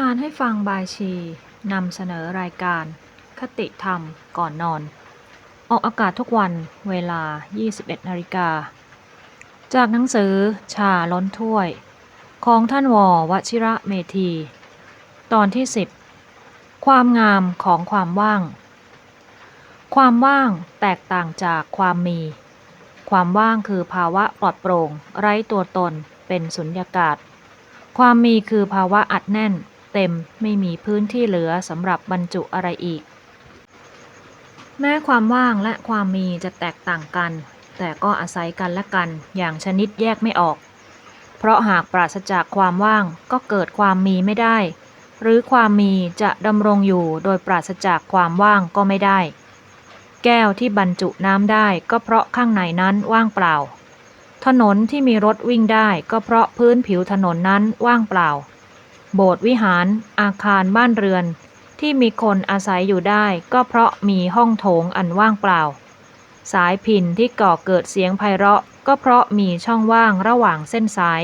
อ่านให้ฟังบายชีนำเสนอรายการ คติธรรมก่อนนอน ออกอากาศทุกวันเวลา 21นาฬิกา จากหนังสือชาล้นถ้วย ของท่านววชิระเมธี ตอนที่ 10 ความงามของความว่าง ความว่างแตกต่างจากความมี ความว่างคือภาวะปลอดโปร่ง ไร้ตัวตนเป็นสุญญากาศ ความมีคือภาวะอัดแน่น เต็มไม่มีพื้นที่เหลือสำหรับบรรจุอะไรอีก แม้ความว่างและความมีจะแตกต่างกัน แต่ก็อาศัยกันและกันอย่างชนิดแยกไม่ออก เพราะหากปราศจากความว่างก็เกิดความมีไม่ได้ หรือความมีจะดำรงอยู่โดยปราศจากความว่างก็ไม่ได้ แก้วที่บรรจุน้ำได้ก็เพราะข้างในนั้นว่างเปล่า ถนนที่มีรถวิ่งได้ก็เพราะพื้นผิวถนนนั้นว่างเปล่า โบสถ์วิหาร อาคารบ้านเรือน ที่มีคนอาศัยอยู่ได้ก็เพราะมีห้องโถงอันว่างเปล่า สายพินที่ก่อเกิดเสียงไพเราะ ก็เพราะมีช่องว่างระหว่างเส้นสาย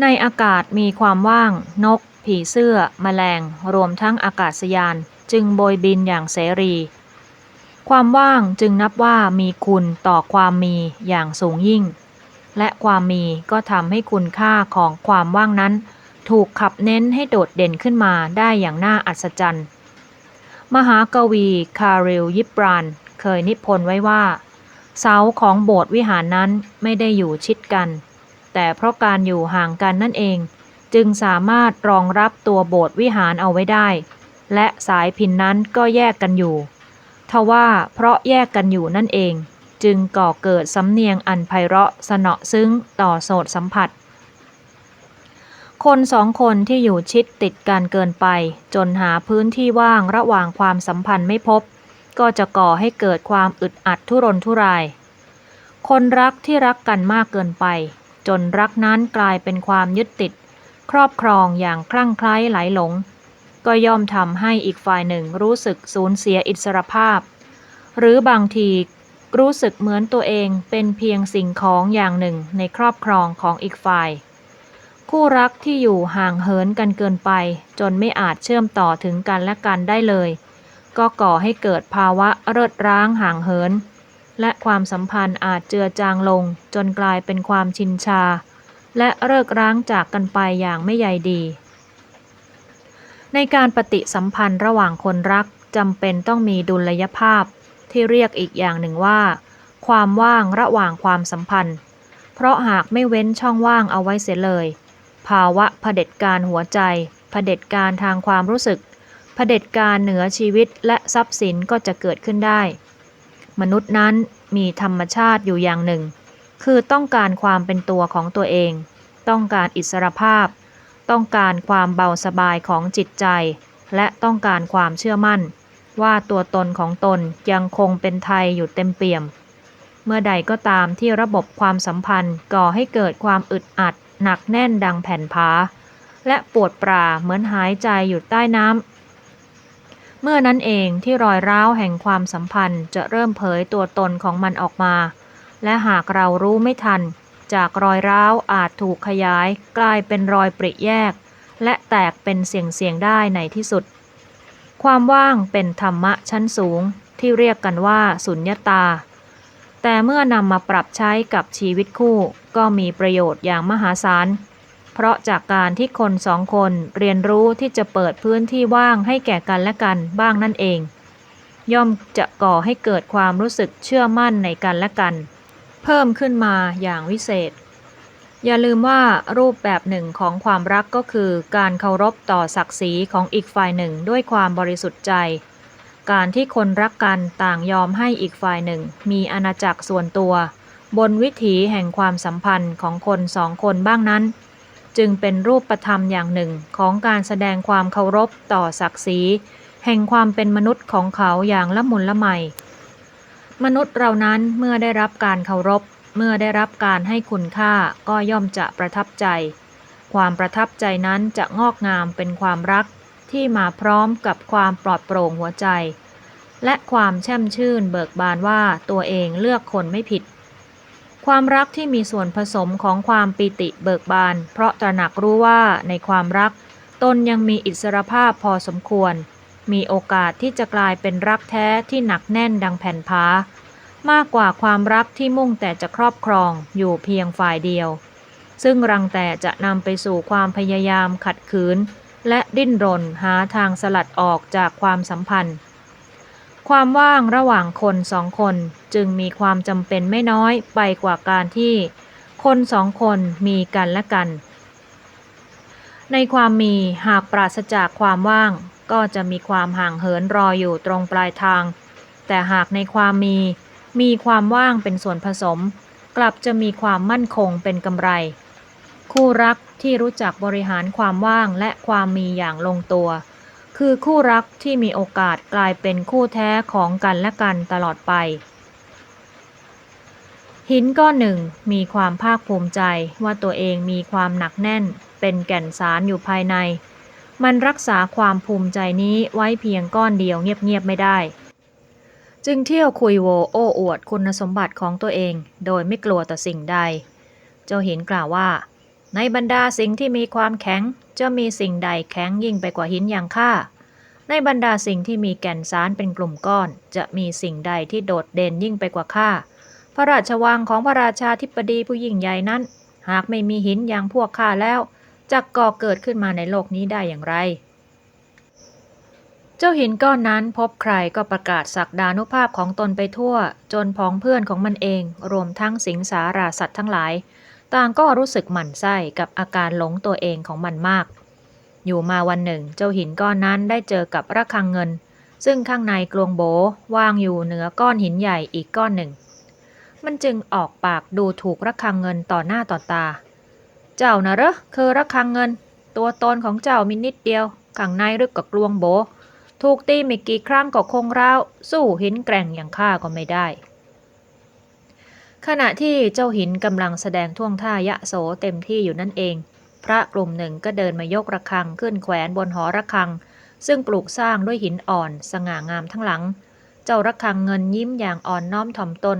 ในอากาศมีความว่าง นก ผีเสื้อแมลง รวมทั้งอากาศยานจึงโบยบินอย่างเสรี ความว่างจึงนับว่ามีคุณต่อความมีอย่างสูงยิ่ง และความมีก็ทำให้คุณค่าของความว่างนั้น ถูกขับเน้นให้โดดเด่นขึ้นมาได้อย่างน่าอัศจรรย์ มหากวีคาริลยิปรานเคยนิพนธ์ไว้ว่า เสาของโบสถ์วิหารนั้นไม่ได้อยู่ชิดกัน แต่เพราะการอยู่ห่างกันนั่นเอง จึงสามารถรองรับตัวโบสถ์วิหารเอาไว้ได้ และสายพินนั้นก็แยกกันอยู่ทว่าเพราะแยกกันอยู่นั่นเอง จึงก่อเกิดสำเนียงอันไพเราะสนอซึ้งต่อโสตสัมผัส คนสองคนที่อยู่ชิดติดกันเกินไป จนหาพื้นที่ว่างระหว่างความสัมพันธ์ไม่พบ ก็จะก่อให้เกิดความอึดอัดทุรนทุราย คนรักที่รักกันมากเกินไป จนรักนั้นกลายเป็นความยึดติด ครอบครองอย่างคลั่งไคล้ไหลหลง ก็ย่อมทำให้อีกฝ่ายหนึ่งรู้สึกสูญเสียอิสรภาพ หรือบางทีรู้สึกเหมือนตัวเองเป็นเพียงสิ่งของอย่างหนึ่งในครอบครองของอีกฝ่าย คู่รักที่อยู่ห่างเหินกันเกินไป จนไม่อาจเชื่อมต่อถึงกันและกันได้เลย ก็ก่อให้เกิดภาวะเริดร้างห่างเหิน และความสัมพันธ์อาจเจือจางลง จนกลายเป็นความชินชา และเลิกร้างจากกันไปอย่างไม่ใยดี ในการปฏิสัมพันธ์ระหว่างคนรักจำเป็นต้องมีดุลยภาพ ที่เรียกอีกอย่างหนึ่งว่า ความว่างระหว่างความสัมพันธ์ เพราะหากไม่เว้นช่องว่างเอาไว้เสียเลย ภาวะเผด็จการหัวใจ เผด็จการทางความรู้สึก เผด็จการเหนือชีวิตและทรัพย์สินก็จะเกิดขึ้นได้ มนุษย์นั้นมีธรรมชาติอยู่อย่างหนึ่ง คือต้องการความเป็นตัวของตัวเอง ต้องการอิสรภาพ ต้องการความเบาสบายของจิตใจ และต้องการความเชื่อมั่น ว่าตัวตนของตนยังคงเป็นไทยอยู่เต็มเปี่ยม เมื่อใดก็ตามที่ระบบความสัมพันธ์ก่อให้เกิดความอึดอัด หนักแน่นดังแผ่นผาและปวดปราเหมือนหายใจอยู่ใต้น้ำ เมื่อนั้นเองที่รอยร้าวแห่งความสัมพันธ์จะเริ่มเผยตัวตนของมันออกมา และหากเรารู้ไม่ทัน จากรอยร้าวอาจถูกขยายกลายเป็นรอยปริแยก และแตกเป็นเสียงๆได้ในที่สุด ความว่างเป็นธรรมะชั้นสูงที่เรียกกันว่าสุญญตา แต่เมื่อนำมาปรับใช้กับชีวิตคู่ก็มีประโยชน์อย่างมหาศาล เพราะจากการที่คนสองคนเรียนรู้ที่จะเปิดพื้นที่ว่างให้แก่กันและกันบ้างนั่นเอง ย่อมจะก่อให้เกิดความรู้สึกเชื่อมั่นในกันและกัน เพิ่มขึ้นมาอย่างวิเศษ อย่าลืมว่ารูปแบบหนึ่งของความรักก็คือ การเคารพต่อศักดิ์ศรีของอีกฝ่ายหนึ่งด้วยความบริสุทธิ์ใจ การที่คนรักกันต่างยอมให้อีกฝ่ายหนึ่ง มีอาณาจักรส่วนตัว บนวิถีแห่งความสัมพันธ์ของคนสองคนบ้างนั้น จึงเป็นรูปประธรรมอย่างหนึ่งของการแสดงความเคารพต่อศักดิ์ศรีแห่งความเป็นมนุษย์ของเขาอย่างละมุนละไม มนุษย์เรานั้นเมื่อได้รับการเคารพ เมื่อได้รับการให้คุณค่าก็ย่อมจะประทับใจ ความประทับใจนั้นจะงอกงามเป็นความรัก ที่มาพร้อมกับความปลอดโปร่งหัวใจ และความแช่มชื่นเบิกบานว่าตัวเองเลือกคนไม่ผิด ความรักที่มีส่วนผสมของความปีติเบิกบาน เพราะตระหนักรู้ว่าในความรัก ตนยังมีอิสรภาพพอสมควร มีโอกาสที่จะกลายเป็นรักแท้ที่หนักแน่นดังแผ่นพ้ามากกว่าความรักที่มุ่งแต่จะครอบครองอยู่เพียงฝ่ายเดียว ซึ่งรังแต่จะนำไปสู่ความพยายามขัดขืน และดิ้นรนหาทางสลัดออกจากความสัมพันธ์ ความว่างระหว่างคนสองคนจึงมีความจำเป็นไม่น้อยไปกว่าการที่ คนสองคนมีกันและกัน ในความมีหากปราศจากความว่าง ก็จะมีความห่างเหินรออยู่ตรงปลายทาง แต่หากในความมีมีความว่างเป็นส่วนผสม กลับจะมีความมั่นคงเป็นกำไร คู่รักที่รู้จักบริหารความว่างและความมีอย่างลงตัว คือคู่รักที่มีโอกาสกลายเป็นคู่แท้ของกันและกันตลอดไป หินก้อนหนึ่งมีความภาคภูมิใจว่าตัวเองมีความหนักแน่น เป็นแก่นสารอยู่ภายใน มันรักษาความภูมิใจนี้ไว้เพียงก้อนเดียวเงียบๆไม่ได้ จึงเที่ยวคุยโวโอ้อวดคุณสมบัติของตัวเอง โดยไม่กลัวต่อสิ่งใด เจ้าหินกล่าวว่า ในบรรดาสิ่งที่มีความแข็ง จะมีสิ่งใดแข็งยิ่งไปกว่าหินอย่างข้า ในบรรดาสิ่งที่มีแก่นสารเป็นกลุ่มก้อน จะมีสิ่งใดที่โดดเด่นยิ่งไปกว่าข้า พระราชวังของพระราชาธิปดีผู้ยิ่งใหญ่นั้น หากไม่มีหินอย่างพวกข้าแล้วจะก่อเกิดขึ้นมาในโลกนี้ได้อย่างไร เจ้าหินก้อนนั้นพบใครก็ประกาศศักดานุภาพของตนไปทั่ว จนพ้องเพื่อนของมันเอง รวมทั้งสิงสาราสัตว์ทั้งหลาย ต่างก็รู้สึกหมั่นไส้กับอาการหลงตัวเองของมันมาก อยู่มาวันหนึ่ง เจ้าหินก้อนนั้นได้เจอกับระฆังเงิน ซึ่งข้างในกลวงโบวางอยู่เหนือก้อนหินใหญ่อีกก้อนหนึ่ง มันจึงออกปากดูถูกระฆังเงินต่อหน้าต่อตา เจ้านะเหรอคือระฆังเงิน ตัวตนของเจ้ามีนิดเดียวข้างในรึกกับกลวงโบถูกตีไม่กี่ครั้งก็คงร้าวสู้หินแกร่งอย่างข้าก็ไม่ได้ ขณะที่เจ้าหินกำลังแสดงท่วงท่ายะโสเต็มที่อยู่นั่นเอง พระกลุ่มหนึ่งก็เดินมายกระฆังขึ้นแขวนบนหอระฆัง ซึ่งปลูกสร้างด้วยหินอ่อนสง่างามทั้งหลัง เจ้าระฆังเงินยิ้มอย่างอ่อนน้อมถ่อมตน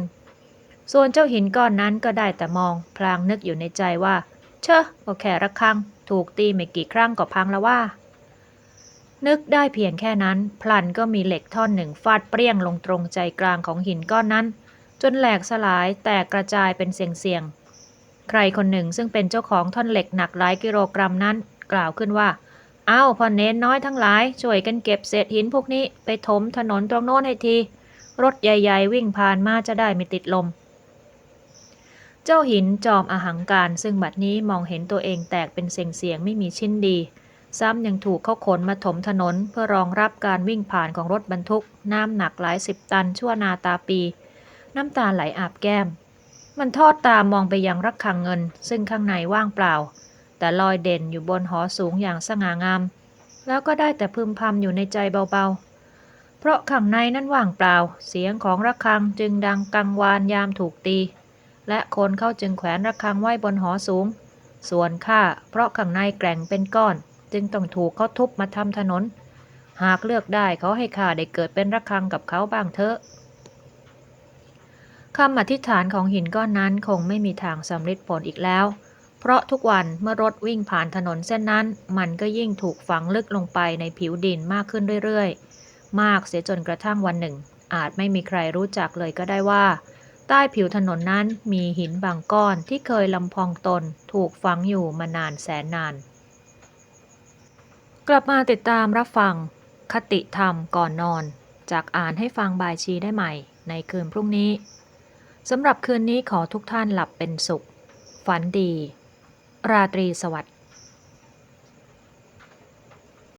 ส่วนเจ้าหินก้อนนั้นก็ได้แต่มอง พลางนึกอยู่ในใจว่า เชอะก็แค่ระฆัง ถูกตีไม่กี่ครั้งก็พังแล้วว่า นึกได้เพียงแค่นั้น พลันก็มีเหล็กท่อนหนึ่งฟาดเปรี้ยงลงตรงใจกลางของหินก้อนนั้น จนแหลกสลายแตกกระจายเป็นเสียงๆ ใครคนหนึ่งซึ่งเป็นเจ้าของท่อนเหล็กหนักหลายกิโลกรัมนั้น กล่าวขึ้นว่า เอ้าพ่อเน้นน้อยทั้งหลาย ช่วยกันเก็บเศษหินพวกนี้ไปถมถนนตรงโน้นให้ที รถใหญ่ๆ วิ่งผ่านมาจะได้ไม่ติดลม เจ้าหินจอมอหังการซึ่งบัดนี้มองเห็นตัวเองแตกเป็นเสียงๆไม่มีชิ้นดี ซ้ำยังถูกเขาขนมาถมถนนเพื่อรองรับการวิ่งผ่านของรถบรรทุก น้ำหนักหลายสิบตันชั่วนาตาปี น้ำตาไหลอาบแก้ม มันทอดตามองไปยังรักขังเงิน ซึ่งข้างในว่างเปล่า แต่ลอยเด่นอยู่บนหอสูงอย่างสง่างาม แล้วก็ได้แต่พึมพำอยู่ในใจเบาๆ เพราะข้างในนั้นว่างเปล่า เสียงของระฆังจึงดังกังวานยามถูกตี และคนเข้าจึงแขวนระฆังไว้บนหอสูง ส่วนข้าเพราะข้างในแกร่งเป็นก้อน จึงต้องถูกเขาทุบมาทำถนน หากเลือกได้เขาให้ข้าได้เกิดเป็นระฆังกับเขาบ้างเถอะ คำอธิษฐานของหินก้อนนั้นคงไม่มีทางสำเร็จผลอีกแล้ว เพราะทุกวันเมื่อรถวิ่งผ่านถนนเส้นนั้น มันก็ยิ่งถูกฝังลึกลงไปในผิวดินมากขึ้นเรื่อยๆ มากเสียจนกระทั่งวันหนึ่ง อาจไม่มีใครรู้จักเลยก็ได้ว่า ใต้ผิวถนนนั้นมีหินบางก้อนที่เคยลำพองตน ถูกฝังอยู่มานานแสนนาน กลับมาติดตามรับฟัง คติธรรมก่อนนอน จากอ่านให้ฟังบายชีได้ใหม่ ในคืนพรุ่งนี้ สำหรับคืนนี้ขอทุกท่านหลับเป็นสุข ฝันดี ราตรีสวัสดิ์